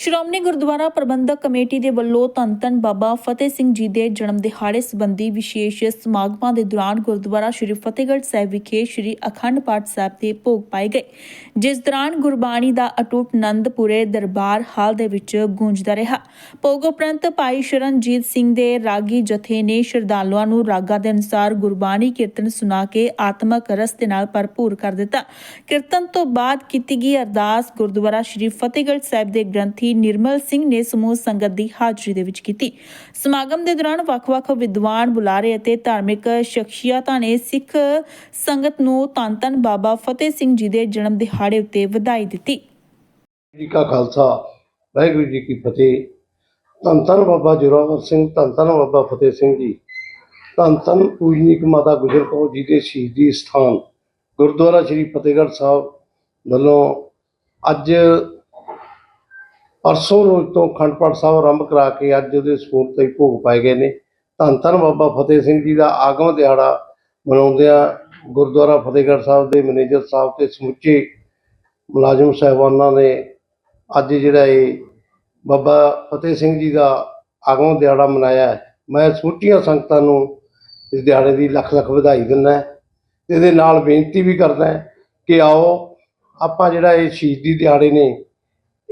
ਸ਼੍ਰੋਮਣੀ ਗੁਰਦੁਆਰਾ ਪ੍ਰਬੰਧਕ committee ਦੇ ਵੱਲੋਂ ਧੰਨ ਧੰਨ ਬਾਬਾ ਫਤਿਹ ਸਿੰਘ ਜੀ ਦੇ ਜਨਮ ਦਿਹਾੜੇ ਸੰਬੰਧੀ ਵਿਸ਼ੇਸ਼ ਸਮਾਗਮਾਂ ਦੇ ਦੌਰਾਨ ਗੁਰਦੁਆਰਾ ਸ਼੍ਰੀ ਫਤਿਹਗੜ੍ਹ ਸਾਹਿਬ ਵਿਖੇ ਸ਼੍ਰੀ ਅਖੰਡ ਪਾਠ ਸਾਹਿਬ ਦੇ ਭੋਗ ਪਾਏ ਗਏ। ਜਿਸ ਦੌਰਾਨ ਗੁਰਬਾਣੀ ਦਾ ਅਟੁੱਟ ਆਨੰਦ ਪੂਰੇ ਦਰਬਾਰ ਹਾਲ ਦੇ ਵਿੱਚ ਗੂੰਜਦਾ ਰਿਹਾ। ਭੋਗ ਉਪਰੰਤ ਭਾਈ ਸ਼ਰਨਜੀਤ ਸਿੰਘ ਦੇ ਰਾਗੀ ਜਥੇ ਨੇ ਸ਼ਰਧਾਲੂਆਂ ਨੂੰ ਰਾਗਾਂ ਦੇ ਅਨੁਸਾਰ ਗੁਰਬਾਣੀ ਕੀਰਤਨ ਸੁਣਾ ਕੇ ਆਤਮਕ ਰਸ ਦੇ ਨਾਲ ਭਰਪੂਰ ਕਰ ਦਿੱਤਾ। ਕੀਰਤਨ ਤੋਂ ਬਾਅਦ ਕੀਤੀ ਗਈ ਅਰਦਾਸ ਗੁਰਦੁਆਰਾ ਸ਼੍ਰੀ ਫਤਿਹਗੜ੍ਹ ਸਾਹਿਬ ਦੇ ਗ੍ਰੰਥੀ ਨਿਰਮਲ ਸਿੰਘ ਨੇ ਸਮੂਹ ਸੰਗਤ ਦੀ ਹਾਜ਼ਰੀ ਦੇ ਵਿੱਚ ਕੀਤੀ। ਸਮਾਗਮ ਦੇ ਦੌਰਾਨ ਵੱਖ-ਵੱਖ ਵਿਦਵਾਨ ਬੁਲਾਰੇ ਅਤੇ ਧਾਰਮਿਕ ਸ਼ਖਸੀਅਤਾਂ ਨੇ ਸਿੱਖ ਸੰਗਤ ਨੂੰ ਧੰਨ ਬਾਬਾ ਫਤਿਹ ਸਿੰਘ ਜੀ ਦੇ ਜਨਮ ਦਿਹਾੜੇ ਉੱਤੇ ਵਧਾਈ ਦਿੱਤੀ। ਜੀ ਕਾ ਖਾਲਸਾ, ਵਾਹਿਗੁਰੂ ਜੀ ਕੀ ਫਤਿਹ। ਧੰਨ ਧੰਨ ਬਾਬਾ ਜੋਰਾਵਰ ਸਿੰਘ ਧੰਨ ਧੰਨ ਬਾਬਾ ਫਤਿਹ ਸਿੰਘ ਜੀ। ਧੰਨ ਧੰਨ ਪੂਜਨੀਕ ਮਾਤਾ ਗੁਜਰ ਕੌਰ ਜੀ ਦੇ ਸ਼ਹੀਦੀ ਸਥਾਨ ਗੁਰਦੁਆਰਾ ਸ੍ਰੀ ਫਤਿਹਗੜ੍ਹ ਸਾਹਿਬ ਵੱਲੋਂ ਅੱਜ ਪਰਸੋਂ ਰੋਜ਼ ਤੋਂ ਅਖੰਡ ਪਾਠ ਸਾਹਿਬ ਆਰੰਭ ਕਰਾ ਕੇ ਅੱਜ ਉਹਦੇ ਸਪੂਰਤ ਤੇ ਭੋਗ ਪਾਏ ਗਏ ਨੇ। ਧੰਨ ਧੰਨ ਬਾਬਾ ਫਤਿਹ ਸਿੰਘ ਜੀ ਦਾ ਆਗਮ ਦਿਹਾੜਾ ਮਨਾਉਂਦਿਆਂ ਗੁਰਦੁਆਰਾ ਫਤਿਹਗੜ੍ਹ ਸਾਹਿਬ ਦੇ ਮੈਨੇਜਰ ਸਾਹਿਬ ਤੇ ਸਮੁੱਚੇ ਮੁਲਾਜ਼ਮ ਸਾਹਿਬਾਨਾਂ ਨੇ ਅੱਜ ਜਿਹੜਾ ਇਹ ਬਾਬਾ ਫਤਿਹ ਸਿੰਘ ਜੀ ਦਾ ਆਗਮ ਦਿਹਾੜਾ ਮਨਾਇਆ ਮੈਂ ਸਮੁੱਚੀਆਂ ਸੰਗਤਾਂ ਨੂੰ ਇਸ ਦਿਹਾੜੇ ਦੀ ਲੱਖ ਲੱਖ ਵਧਾਈ ਦਿੰਦਾ ਹੈ। ਇਹਦੇ ਨਾਲ ਬੇਨਤੀ ਵੀ ਕਰਦਾ ਕਿ ਆਓ, ਆਪਾਂ ਜਿਹੜਾ ਇਹ ਸ਼ਹੀਦੀ ਦਿਹਾੜੇ ਨੇ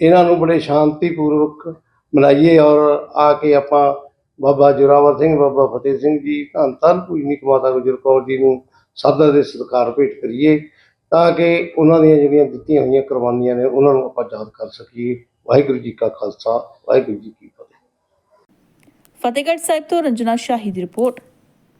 ਇਹਨਾਂ ਨੂੰ ਬੜੇ ਸ਼ਾਂਤੀਪੂਰਵਕ ਮਨਾਈਏ ਔਰ ਆ ਕੇ ਆਪਾਂ ਬਾਬਾ ਜੋਰਾਵਰ ਸਿੰਘ, ਬਾਬਾ ਫਤਿਹ ਸਿੰਘ ਜੀ, ਧੰਨ ਧੰਨ ਪੂਜਨੀਕ ਮਾਤਾ ਗੁਜਰ ਕੌਰ ਜੀ ਨੂੰ ਸਾਦਾ ਦੇ ਸਤਿਕਾਰ ਭੇਟ ਕਰੀਏ ਤਾਂ ਕਿ ਉਹਨਾਂ ਦੀਆਂ ਜਿਹੜੀਆਂ ਦਿੱਤੀਆਂ ਹੋਈਆਂ ਕੁਰਬਾਨੀਆਂ ਨੇ ਉਹਨਾਂ ਨੂੰ ਆਪਾਂ ਯਾਦ ਕਰ ਸਕੀਏ। ਵਾਹਿਗੁਰੂ ਜੀ ਕਾ ਖਾਲਸਾ, ਵਾਹਿਗੁਰੂ ਜੀ ਕੀ ਫਤਿਹ। ਫਤਿਹਗੜ੍ਹ ਸਾਹਿਬ ਤੋਂ ਰੰਜਨਾ ਸ਼ਾਹੀ ਦੀ ਰਿਪੋਰਟ।